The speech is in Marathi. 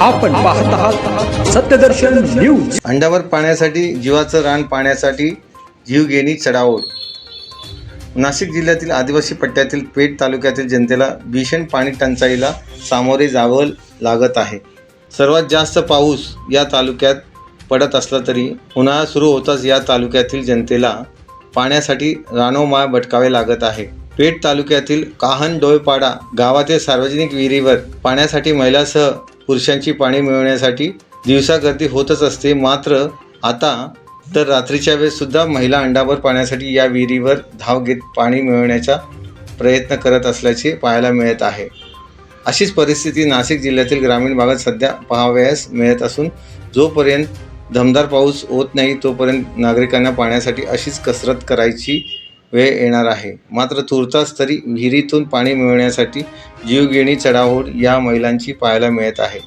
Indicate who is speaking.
Speaker 1: आपण पाहत आहात सत्यदर्शन न्यूज.
Speaker 2: अंडावर पाण्यासाठी जीवाचं रान पाण्यासाठी जीवघेणी चढाओढ. नाशिक जिल्ह्यातील आदिवासी पट्ट्यातील पेठ तालुक्यातील जनतेला भीषण पाणी टंचाईला सामोरे जावं लागत आहे. सर्वात जास्त पाऊस या तालुक्यात पडत असला तरी उन्हाळा सुरू होताच या तालुक्यातील जनतेला पाण्यासाठी रानोमाळ भटकावे लागत आहे. पेठ तालुक्यातील काहन डोयपाडा गावातील सार्वजनिक विहिरीवर पाण्यासाठी महिलासह पुरुषांची पाणी मिळवण्यासाठी दिवसा गर्दी होतच असते. मात्र आता तर रात्रीच्या वेळेससुद्धा महिला अंडाभर पाण्यासाठी या विहिरीवर धाव घेत पाणी मिळवण्याचा प्रयत्न करत असल्याचे पाहायला मिळत आहे. अशीच परिस्थिती नाशिक जिल्ह्यातील ग्रामीण भागात सध्या पाहावयास मिळत असून जोपर्यंत दमदार पाऊस होत नाही तोपर्यंत नागरिकांना पाण्यासाठी अशीच कसरत करायची वेळ येणार आहे. मात्र तुर्तास तरी विहिरीतून पाणी मिळवण्यासाठी जीवघेणी चढाओढ या महिलांची पाहायला मिळत आहे.